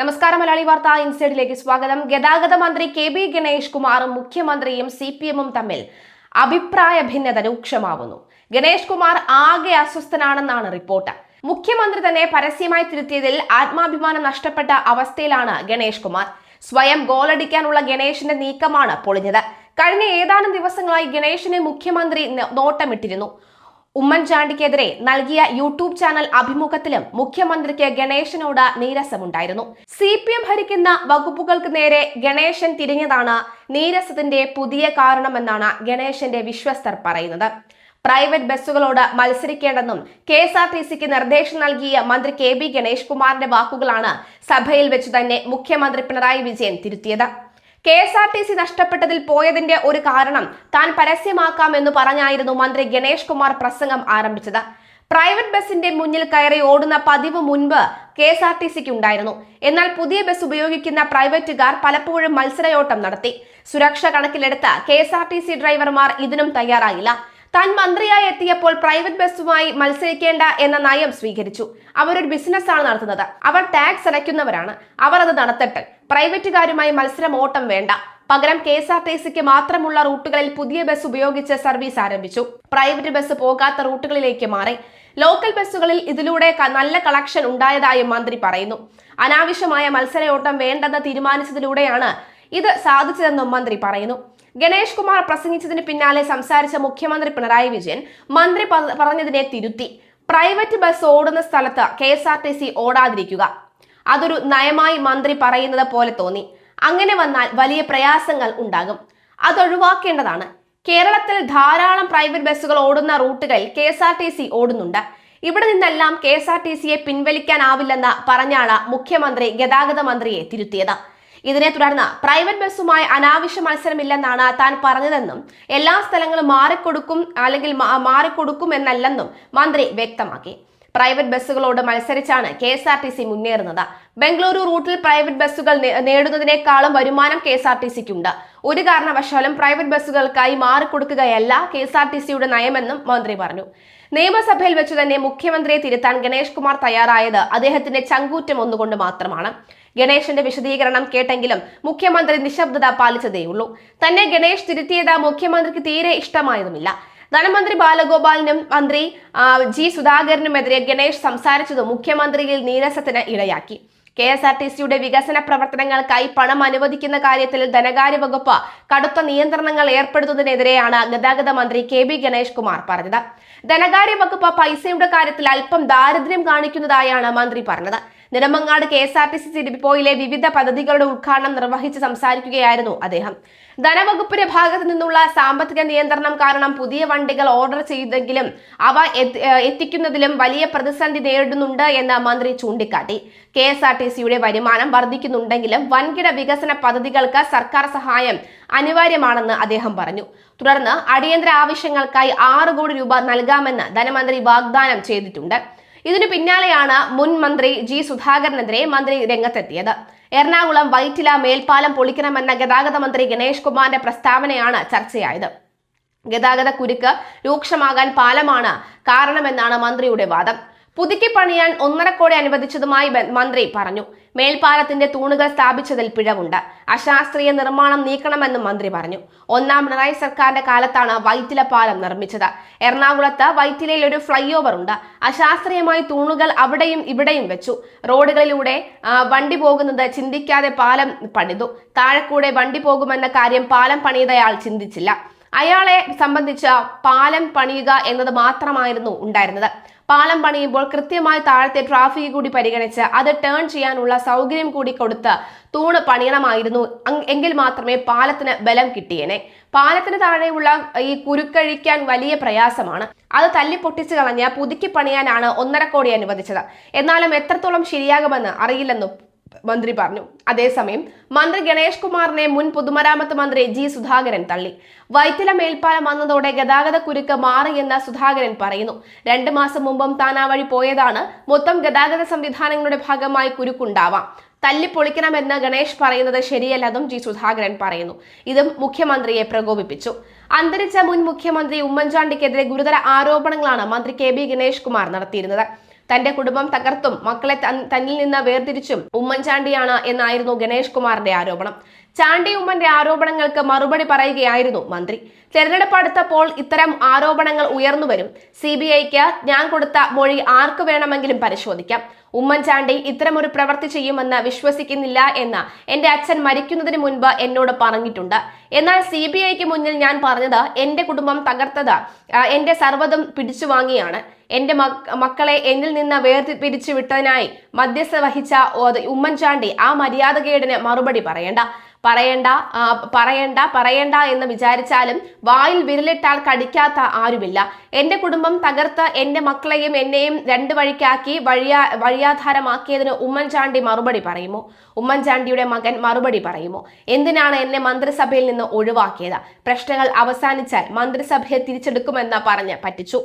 നമസ്കാരം മലയാളി വാർത്ത ഇൻസൈഡിലേക്ക് സ്വാഗതം. ഗതാഗത മന്ത്രി കെ ബി ഗണേഷ് കുമാറും മുഖ്യമന്ത്രിയും സി പി എമ്മും തമ്മിൽ അഭിപ്രായ ഭിന്നത രൂക്ഷമാവുന്നു. ഗണേഷ് കുമാർ ആകെ അസ്വസ്ഥനാണെന്നാണ് റിപ്പോർട്ട്. മുഖ്യമന്ത്രി തന്നെ പരസ്യമായി തിരുത്തിയതിൽ ആത്മാഭിമാനം നഷ്ടപ്പെട്ട അവസ്ഥയിലാണ് ഗണേഷ് കുമാർ. സ്വയം ഗോളടിക്കാനുള്ള ഗണേഷിന്റെ നീക്കമാണ് പൊളിഞ്ഞത്. കഴിഞ്ഞ ഏതാനും ദിവസങ്ങളായി ഗണേഷിനെ മുഖ്യമന്ത്രി നോട്ടമിട്ടിരുന്നു. ഉമ്മൻചാണ്ടിക്കെതിരെ നൽകിയ യൂട്യൂബ് ചാനൽ അഭിമുഖത്തിലും മുഖ്യമന്ത്രിക്ക് ഗണേശനോട് നീരസമുണ്ടായിരുന്നു. സി പി എം ഭരിക്കുന്ന വകുപ്പുകൾക്ക് നേരെ ഗണേശൻ തിരിഞ്ഞതാണ് നീരസത്തിന്റെ പുതിയ കാരണമെന്നാണ് ഗണേശന്റെ വിശ്വസ്തർ പറയുന്നത്. പ്രൈവറ്റ് ബസ്സുകളോട് മത്സരിക്കേണ്ടെന്നും കെ എസ് ആർ ടി സിക്ക് നിർദ്ദേശം നൽകിയ മന്ത്രി കെ ബി ഗണേഷ് കുമാറിന്റെ വാക്കുകളാണ് സഭയിൽ വെച്ച് തന്നെ മുഖ്യമന്ത്രി Pinarayi Vijayan തിരുത്തിയത്. K S R T C നഷ്ടപ്പെട്ടതിൽ പോയതിന്റെ ഒരു കാരണം താൻ പരസ്യമാക്കാമെന്ന് പറഞ്ഞായിരുന്നു മന്ത്രി ഗണേഷ് കുമാർ പ്രസംഗം ആരംഭിച്ചത്. പ്രൈവറ്റ് ബസിന്റെ മുന്നിൽ കയറി ഓടുന്ന പതിവ് മുൻപ് കെ എസ് ആർ ടി സിക്ക് ഉണ്ടായിരുന്നു എന്നാൽ പുതിയ ബസ് ഉപയോഗിക്കുന്ന പ്രൈവറ്റുകാർ പലപ്പോഴും മത്സരയോട്ടം നടത്തി. സുരക്ഷ കണക്കിലെടുത്ത് K S R T C ഡ്രൈവർമാർ ഇതിനും തയ്യാറായില്ല. താൻ മന്ത്രിയായി എത്തിയപ്പോൾ പ്രൈവറ്റ് ബസ്സുമായി മത്സരിക്കേണ്ട എന്ന നയം സ്വീകരിച്ചു. അവരൊരു ബിസിനസ്സാണ് നടത്തുന്നത്. അവർ ടാക്സ് അടയ്ക്കുന്നവരാണ്. അവർ അത് നടത്തട്ടെ. പ്രൈവറ്റുകാരുമായി മത്സരം ഓട്ടം വേണ്ട. പകരം കെ എസ് ആർ ടി സിക്ക് മാത്രമുള്ള റൂട്ടുകളിൽ പുതിയ ബസ് ഉപയോഗിച്ച് സർവീസ് ആരംഭിച്ചു. പ്രൈവറ്റ് ബസ് പോകാത്ത റൂട്ടുകളിലേക്ക് മാറി. ലോക്കൽ ബസ്സുകളിൽ ഇതിലൂടെ നല്ല കളക്ഷൻ ഉണ്ടായതായും മന്ത്രി പറയുന്നു. അനാവശ്യമായ മത്സരയോട്ടം വേണ്ടെന്ന് തീരുമാനിച്ചതിലൂടെയാണ് ഇത് സാധിച്ചതെന്നും മന്ത്രി പറയുന്നു. ഗണേഷ് കുമാർ പ്രസംഗിച്ചതിന് പിന്നാലെ സംസാരിച്ച മുഖ്യമന്ത്രി പിണറായി വിജയൻ മന്ത്രി പറഞ്ഞതിനെ തിരുത്തി. പ്രൈവറ്റ് ബസ് ഓടുന്ന സ്ഥലത്ത് K S R T C ഓടാതിരിക്കുക. അതൊരു നയമായി മന്ത്രി പറയുന്നത് പോലെ തോന്നി. അങ്ങനെ വന്നാൽ വലിയ പ്രയാസങ്ങൾ ഉണ്ടാകും. അതൊഴിവാക്കേണ്ടതാണ്. കേരളത്തിൽ ധാരാളം പ്രൈവറ്റ് ബസ്സുകൾ ഓടുന്ന റൂട്ടുകളിൽ K S R T C ഓടുന്നുണ്ട്. ഇവിടെ നിന്നെല്ലാം കെ എസ് ആർ ടി സിയെ പിൻവലിക്കാനാവില്ലെന്ന് പറഞ്ഞാണ് മുഖ്യമന്ത്രി ഗതാഗത മന്ത്രിയെ തിരുത്തിയത്. ഇതിനെ തുടർന്ന് പ്രൈവറ്റ് ബസ്സുമായി അനാവശ്യ മത്സരമില്ലെന്നാണ് താൻ പറഞ്ഞതെന്നും എല്ലാ സ്ഥലങ്ങളും മാറിക്കൊടുക്കും അല്ലെങ്കിൽ മാറിക്കൊടുക്കും എന്നല്ലെന്നും മന്ത്രി വ്യക്തമാക്കി. പ്രൈവറ്റ് ബസ്സുകളോട് മത്സരിച്ചാണ് K S R T C മുന്നേറുന്നത്. Bengaluru റൂട്ടിൽ പ്രൈവറ്റ് ബസ്സുകൾ നേടുന്നതിനേക്കാളും വരുമാനം കെ എസ് ആർ ടി സിക്കുണ്ട്. ഒരു കാരണവശാലും പ്രൈവറ്റ് ബസ്സുകൾക്കായി മാറിക്കൊടുക്കുകയല്ല കെ എസ് ആർ ടി സിയുടെ നയമെന്നും മന്ത്രി പറഞ്ഞു. നിയമസഭയിൽ വെച്ച് തന്നെ മുഖ്യമന്ത്രിയെ തിരുത്താൻ ഗണേഷ് കുമാർ തയ്യാറായത് അദ്ദേഹത്തിന്റെ ചങ്കൂറ്റം ഒന്നുകൊണ്ട് മാത്രമാണ്. ഗണേശന്റെ വിശദീകരണം കേട്ടെങ്കിലും മുഖ്യമന്ത്രി നിശബ്ദത പാലിച്ചതേയുള്ളൂ. തന്നെ ഗണേഷ് തിരുത്തിയത് മുഖ്യമന്ത്രിക്ക് തീരെ ഇഷ്ടമായതുമില്ല. ധനമന്ത്രി ബാലഗോപാലിനും മന്ത്രി ജി സുധാകരനുമെതിരെ ഗണേഷ് സംസാരിച്ചത് മുഖ്യമന്ത്രിയിൽ നീരസത്തിന് ഇടയാക്കി. കെ എസ് ആർ ടി സിയുടെ വികസന പ്രവർത്തനങ്ങൾക്കായി പണം അനുവദിക്കുന്ന കാര്യത്തിൽ ധനകാര്യ വകുപ്പ് കടുത്ത നിയന്ത്രണങ്ങൾ ഏർപ്പെടുത്തുന്നതിനെതിരെയാണ് ഗതാഗത മന്ത്രി കെ ബി ഗണേഷ് കുമാർ പറഞ്ഞത്. ധനകാര്യ വകുപ്പ് പൈസയുടെ കാര്യത്തിൽ അല്പം ദാരിദ്ര്യം കാണിക്കുന്നതായാണ് മന്ത്രി പറഞ്ഞത്. Nedumangad K S R T C ഡിപ്പോയിലെ വിവിധ പദ്ധതികളുടെ ഉദ്ഘാടനം നിർവഹിച്ച് സംസാരിക്കുകയായിരുന്നു അദ്ദേഹം. ധനവകുപ്പിന്റെ ഭാഗത്തു നിന്നുള്ള സാമ്പത്തിക നിയന്ത്രണം കാരണം പുതിയ വണ്ടികൾ ഓർഡർ ചെയ്തെങ്കിലും അവ എത്തിക്കുന്നതിലും വലിയ പ്രതിസന്ധി നേരിടുന്നുണ്ട് എന്ന് മന്ത്രി ചൂണ്ടിക്കാട്ടി. കെ എസ് ആർ ടി സിയുടെ വരുമാനം വർദ്ധിക്കുന്നുണ്ടെങ്കിലും വൻകിട വികസന പദ്ധതികൾക്ക് സർക്കാർ സഹായം അനിവാര്യമാണെന്ന് അദ്ദേഹം പറഞ്ഞു. തുടർന്ന് അടിയന്തര ആവശ്യങ്ങൾക്കായി ആറ് കോടി രൂപ നൽകാമെന്ന് ധനമന്ത്രി വാഗ്ദാനം ചെയ്തിട്ടുണ്ട്. ഇതിനു പിന്നാലെയാണ് മുൻ മന്ത്രി ജി സുധാകരനെതിരെ മന്ത്രി രംഗത്തെത്തിയത്. എറണാകുളം വൈറ്റില മേൽപ്പാലം പൊളിക്കണമെന്ന ഗതാഗത മന്ത്രി ഗണേഷ് കുമാറിന്റെ പ്രസ്താവനയാണ് ചർച്ചയായത്. ഗതാഗത കുരുക്ക് രൂക്ഷമാകാൻ പാലമാണ് കാരണമെന്നാണ് മന്ത്രിയുടെ വാദം. പുതുക്കി പണിയാൻ ഒന്നര കോടി അനുവദിച്ചതുമായി മന്ത്രി പറഞ്ഞു. മേൽപ്പാലത്തിന്റെ തൂണുകൾ സ്ഥാപിച്ചതിൽ പിഴവുണ്ട്. അശാസ്ത്രീയ നിർമ്മാണം നീക്കണമെന്നും മന്ത്രി പറഞ്ഞു. ഒന്നാം പിണറായി സർക്കാരിന്റെ കാലത്താണ് വൈറ്റില പാലം നിർമ്മിച്ചത്. എറണാകുളത്ത് വൈറ്റിലയിൽ ഒരു ഫ്ലൈ ഓവർ ഉണ്ട്. അശാസ്ത്രീയമായി തൂണുകൾ അവിടെയും ഇവിടെയും വെച്ചു. റോഡുകളിലൂടെ വണ്ടി പോകുന്നത് ചിന്തിക്കാതെ പാലം പണിതു. താഴെക്കൂടെ വണ്ടി പോകുമെന്ന കാര്യം പാലം പണിതയാൾ ചിന്തിച്ചില്ല. അയാളെ സംബന്ധിച്ച് പാലം പണിയുക എന്നത് മാത്രമായിരുന്നു ഉണ്ടായിരുന്നത്. പാലം പണിയുമ്പോൾ കൃത്യമായി താഴത്തെ ട്രാഫിക് കൂടി പരിഗണിച്ച് അത് ടേൺ ചെയ്യാനുള്ള സൗകര്യം കൂടി കൊടുത്ത് തൂണ് പണിയണമായിരുന്നു. എങ്കിൽ മാത്രമേ പാലത്തിന് ബലം കിട്ടിയേനെ. പാലത്തിന് താഴെയുള്ള ഈ കുരുക്കഴിക്കാൻ വലിയ പ്രയാസമാണ്. അത് തല്ലി പൊട്ടിച്ചു കളഞ്ഞ് പുതുക്കി പണിയാനാണ് ഒന്നര കോടി അനുവദിച്ചത്. എന്നാലും എത്രത്തോളം ശരിയാകുമെന്ന് അറിയില്ലെന്നും മന്ത്രി പറഞ്ഞു. അതേസമയം മന്ത്രി ഗണേഷ് കുമാറിനെ മുൻ പൊതുമരാമത്ത് മന്ത്രി ജി സുധാകരൻ തള്ളി. വൈറ്റില മേൽപ്പാലം വന്നതോടെ ഗതാഗത കുരുക്ക് മാറിയെന്ന് സുധാകരൻ പറയുന്നു. രണ്ടു മാസം മുമ്പും താൻ ആ വഴി പോയതാണ്. മൊത്തം ഗതാഗത സംവിധാനങ്ങളുടെ ഭാഗമായി കുരുക്കുണ്ടാവാം. തല്ലിപ്പൊളിക്കണമെന്ന് ഗണേഷ് പറയുന്നത് ശരിയല്ലെന്നും ജി സുധാകരൻ പറയുന്നു. ഇതും മുഖ്യമന്ത്രിയെ പ്രകോപിപ്പിച്ചു. അന്തരിച്ച മുൻ മുഖ്യമന്ത്രി ഉമ്മൻചാണ്ടിക്കെതിരെ ഗുരുതര ആരോപണങ്ങളാണ് മന്ത്രി കെ ബി ഗണേഷ് കുമാർ നടത്തിയിരുന്നത്. തന്റെ കുടുംബം തകർത്തും മക്കളെ തന്നിൽ നിന്ന് വേർതിരിച്ചും ഉമ്മൻചാണ്ടിയാണ് എന്നായിരുന്നു ഗണേഷ് കുമാറിന്റെ ആരോപണം. ചാണ്ടി ഉമ്മന്റെ ആരോപണങ്ങൾക്ക് മറുപടി പറയുകയായിരുന്നു മന്ത്രി. തെരഞ്ഞെടുപ്പ് അടുത്തപ്പോൾ ഇത്തരം ആരോപണങ്ങൾ ഉയർന്നു വരും. സി ബി ഐക്ക് ഞാൻ കൊടുത്ത മൊഴി ആർക്ക് വേണമെങ്കിലും പരിശോധിക്കാം. ഉമ്മൻചാണ്ടി ഇത്തരമൊരു പ്രവൃത്തി ചെയ്യുമെന്ന് വിശ്വസിക്കുന്നില്ല എന്ന് എന്റെ അച്ഛൻ മരിക്കുന്നതിന് മുൻപ് എന്നോട് പറഞ്ഞിട്ടുണ്ട്. എന്നാൽ സി ബി ഐക്ക് മുന്നിൽ ഞാൻ പറഞ്ഞത് എന്റെ കുടുംബം തകർത്തത് എന്റെ സർവതും പിടിച്ചു വാങ്ങിയാണ്. എന്റെ മക്കളെ എന്നിൽ നിന്ന് വേർതി പിരിച്ചു വിട്ടതിനായി മധ്യസ്ഥ വഹിച്ച ഉമ്മൻചാണ്ടി ആ മര്യാദകേടിന് മറുപടി പറയണ്ട. പറയണ്ട പറയണ്ട പറയണ്ട എന്ന് വിചാരിച്ചാലും വായിൽ വിരലിട്ടാൽ കടിക്കാത്ത ആരുമില്ല. എന്റെ കുടുംബം തകർത്ത് എന്റെ മക്കളെയും എന്നെയും രണ്ട് വഴിക്കാക്കി വഴിയാ വഴിയാധാരമാക്കിയതിന് ഉമ്മൻചാണ്ടി മറുപടി പറയുമോ? ഉമ്മൻചാണ്ടിയുടെ മകൻ മറുപടി പറയുമോ? എന്തിനാണ് എന്നെ മന്ത്രിസഭയിൽ നിന്ന് ഒഴിവാക്കിയത്? പ്രശ്നങ്ങൾ അവസാനിച്ചാൽ മന്ത്രിസഭയെ തിരിച്ചെടുക്കുമെന്ന് പറഞ്ഞ് പറ്റിച്ചു.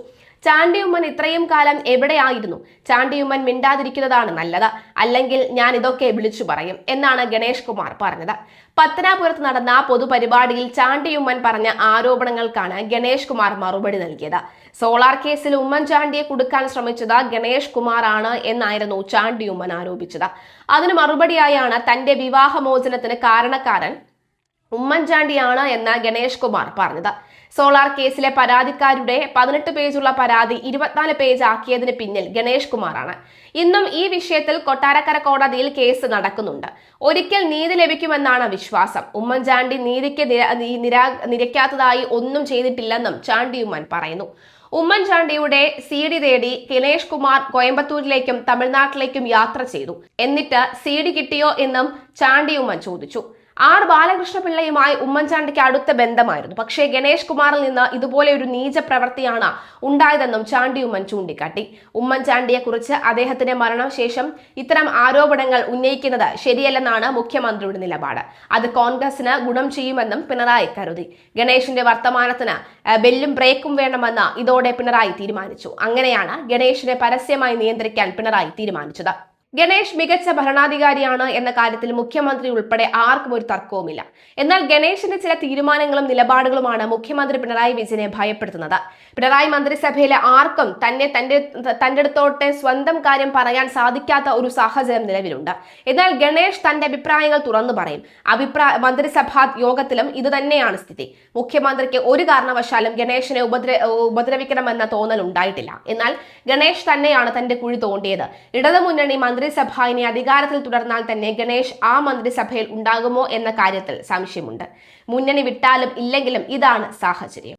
ചാണ്ടിയുമ്മൻ ഇത്രയും കാലം എവിടെയായിരുന്നു? ചാണ്ടിയുമ്മൻ മിണ്ടാതിരിക്കുന്നതാണ് നല്ലത്. അല്ലെങ്കിൽ ഞാൻ ഇതൊക്കെ വിളിച്ചു പറയും എന്നാണ് ഗണേഷ് കുമാർ പറഞ്ഞത്. പത്തനാപുരത്ത് നടന്ന പൊതുപരിപാടിയിൽ ചാണ്ടിയുമ്മൻ പറഞ്ഞ ആരോപണങ്ങൾക്കാണ് ഗണേഷ് കുമാർ മറുപടി നൽകിയത്. സോളാർ കേസിൽ ഉമ്മൻചാണ്ടിയെ കൊടുക്കാൻ ശ്രമിച്ചത് ഗണേഷ് കുമാറാണ് എന്നായിരുന്നു ചാണ്ടിയുമ്മൻ ആരോപിച്ചത്. അതിന് മറുപടിയായാണ് തന്റെ വിവാഹമോചനത്തിന് കാരണക്കാരൻ ഉമ്മൻചാണ്ടിയാണ് എന്ന് ഗണേഷ് കുമാർ പറഞ്ഞത്. സോളാർ കേസിലെ പരാതിക്കാരുടെ പതിനെട്ട് പേജുള്ള പരാതി ഇരുപത്തിനാല് പേജ് ആക്കിയതിന് പിന്നിൽ ഗണേഷ് കുമാറാണ്. ഇന്നും ഈ വിഷയത്തിൽ കൊട്ടാരക്കര കോടതിയിൽ കേസ് നടക്കുന്നുണ്ട്. ഒരിക്കൽ നീതി ലഭിക്കുമെന്നാണ് വിശ്വാസം. ഉമ്മൻചാണ്ടി നീതിക്ക് നിരാ- നിരക്കാത്തതായി ഒന്നും ചെയ്തിട്ടില്ലെന്നും ചാണ്ടിയുമ്മൻ പറയുന്നു. ഉമ്മൻചാണ്ടിയുടെ സി ഡി തേടി ഗണേഷ് കുമാർ കോയമ്പത്തൂരിലേക്കും തമിഴ്നാട്ടിലേക്കും യാത്ര ചെയ്തു. എന്നിട്ട് സി ഡി കിട്ടിയോ എന്നും ചാണ്ടിയുമ്മൻ ചോദിച്ചു. ആർ ബാലകൃഷ്ണപിള്ളയുമായി ഉമ്മൻചാണ്ടിക്ക് അടുത്ത ബന്ധമായിരുന്നു. പക്ഷേ ഗണേഷ് കുമാറിൽ നിന്ന് ഇതുപോലെ ഒരു നീച പ്രവൃത്തിയാണ് ഉണ്ടായതെന്നും ചാണ്ടി ഉമ്മൻ ചൂണ്ടിക്കാട്ടി. ഉമ്മൻചാണ്ടിയെക്കുറിച്ച് അദ്ദേഹത്തിന്റെ മരണശേഷം ഇത്തരം ആരോപണങ്ങൾ ഉന്നയിക്കുന്നത് ശരിയല്ലെന്നാണ് മുഖ്യമന്ത്രിയുടെ നിലപാട്. അത് കോൺഗ്രസിന് ഗുണം ചെയ്യുമെന്നും പിണറായി കരുതി. ഗണേഷിന്റെ വർത്തമാനത്തിന് ബെല്ലും ബ്രേക്കും വേണമെന്ന് ഇതോടെ പിണറായി തീരുമാനിച്ചു. അങ്ങനെയാണ് ഗണേഷിനെ പരസ്യമായി നിയന്ത്രിക്കാൻ പിണറായി തീരുമാനിച്ചത്. ഗണേഷ് മികച്ച ഭരണാധികാരിയാണ് എന്ന കാര്യത്തിൽ മുഖ്യമന്ത്രി ഉൾപ്പെടെ ആർക്കും ഒരു തർക്കവുമില്ല. എന്നാൽ ഗണേഷിന്റെ ചില തീരുമാനങ്ങളും നിലപാടുകളുമാണ് മുഖ്യമന്ത്രി പിണറായി വിജയനെ ഭയപ്പെടുത്തുന്നത്. പിണറായി മന്ത്രിസഭയിലെ ആർക്കും തന്നെ തന്റെ തന്റെ അടുത്തോട്ടെ സ്വന്തം കാര്യം പറയാൻ സാധിക്കാത്ത ഒരു സാഹചര്യം നിലവിലുണ്ട്. എന്നാൽ ഗണേഷ് തന്റെ അഭിപ്രായങ്ങൾ തുറന്നു പറയും. അഭിപ്രായ മന്ത്രിസഭാ യോഗത്തിലും ഇത് തന്നെയാണ് സ്ഥിതി. മുഖ്യമന്ത്രിക്ക് ഒരു കാരണവശാലും ഗണേഷിനെ ഉപദ്ര ഉപദ്രവിക്കണമെന്ന തോന്നൽ ഉണ്ടായിട്ടില്ല എന്നാൽ ഗണേഷ് തന്നെയാണ് തന്റെ കുഴി തോണ്ടിയത്. ഇടതുമുന്നണി മന്ത്രിസഭ ഇനി അധികാരത്തിൽ തുടർന്നാൽ തന്നെ ഗണേഷ് ആ മന്ത്രിസഭയിൽ ഉണ്ടാകുമോ എന്ന കാര്യത്തിൽ സംശയമുണ്ട്. മുന്നണി വിട്ടാലും ഇല്ലെങ്കിലും ഇതാണ് സാഹചര്യം.